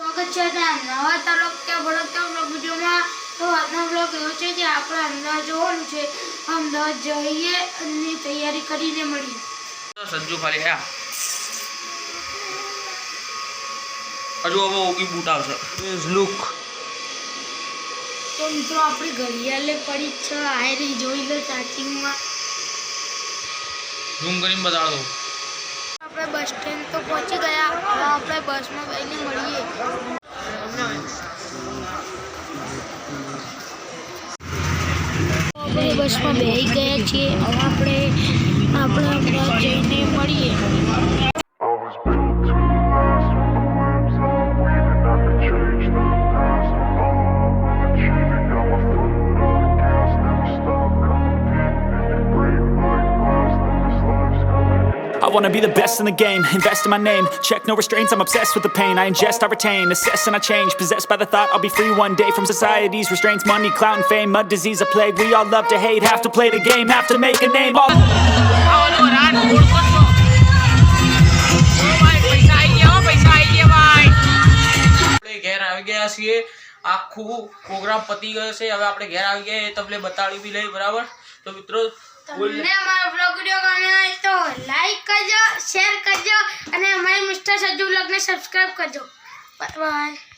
સ્વાગત છે નવા તાલુકા વડોદરા બ્લોગ વિડીયોમાં તો આજનો બ્લોગ એવો છે કે આપણે અમદાવાદ જવાનું છે. અમદાવાદ જઈએ અને તૈયારી કરીને મળીએ. સંજુ ખાલી હે હજુ હવે ઓગી બૂટ આવશે. લુક તો મિત્રો આપણી ઘડિયાળે પડી છે આયરી જોઈ લો ચાર્જિંગમાં ઝૂમ કરીને બતાડો. આપણે બસ સ્ટેન્ડ તો પહોંચી ગયા. હવે આપણે બસમાં બેને મળીએ. આપણે બસમાં બેસી ગયા છીએ. હવે આપણે આપણે wanna be the best in the game, invest in my name. Check no restraints, I'm obsessed with the pain. I ingest, I retain, assess and I change. Possessed by the thought I'll be free one day from society's restraints. Money, clout, and fame, mud disease, a plague. We all love to hate, have to play the game, have to make a name. All આપણે ઘેર આવી ગયા છીએ આખું programme પતી ગયો છે હવે આપણે ઘેર આવી ગયા એ તમને બતાડી બી લઈ બરાબર તો મિત્રો બોલ તમને અમારો બ્લોગ વિડીયો ગમ્યો હોય તો લાઈક કરજો શેર કરજો અને અમારી મિસ્ટર સજુ બ્લોગને સબસ્ક્રાઈબ કરજો. બાય